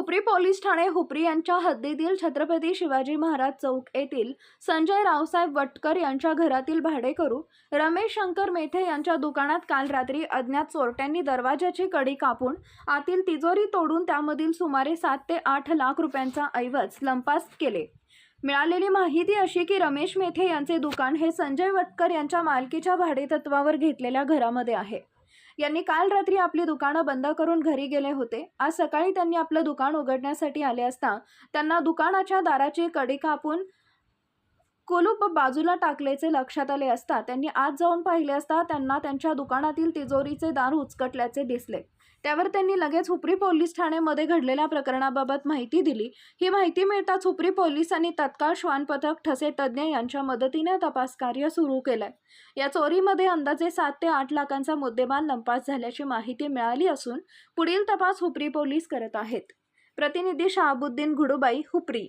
Hupari police Thane Hupari यांच्या हद्दीतील छत्रपती शिवाजी महाराज चौक येथील संजय रावसाहेब वटकर यांच्या घरातील भाडेकरू रमेश शंकर मेथे यांच्या दुकानात काल रात्री अज्ञात चोरट्यांनी दरवाजाची कडी कापून आतील तिजोरी तोडून त्यामधील सुमारे सात ते आठ लाख रुपयांचा ऐवज लंपास केले. मिळालेली माहिती अशी की रमेश मेथे यांचे दुकान हे संजय वटकर यांच्या मालकीच्या भाडेतत्वावर घेतलेल्या घरामध्ये आहे. यांनी काल रात्री आपली दुकानं बंद करून घरी गेले होते. आज सकाळी त्यांनी आपलं दुकान उघडण्यासाठी आले असता त्यांना दुकानाच्या दाराची कडी कापून कुलूप बाजूला टाकल्याचे लक्षात आले असता त्यांनी आत जाऊन पाहिले असता त्यांना त्यांच्या दुकानातील तिजोरीचे दार उचकटल्याचे दिसले. त्यावर त्यांनी लगेच हुपरी पोलीस ठाण्यामध्ये घडलेल्या प्रकरणाबाबत माहिती दिली. ही माहिती मिळताच हुपरी पोलिसांनी तत्काळ श्वान पथक ठसे तज्ज्ञ यांच्या मदतीने तपास कार्य सुरू केलंय. या चोरीमध्ये अंदाजे सात ते आठ लाखांचा मुद्देमाल लंपास झाल्याची माहिती मिळाली असून पुढील तपास हुपरी पोलीस करत आहेत. प्रतिनिधी शहाबुद्दीन घुडुबाई हुपरी.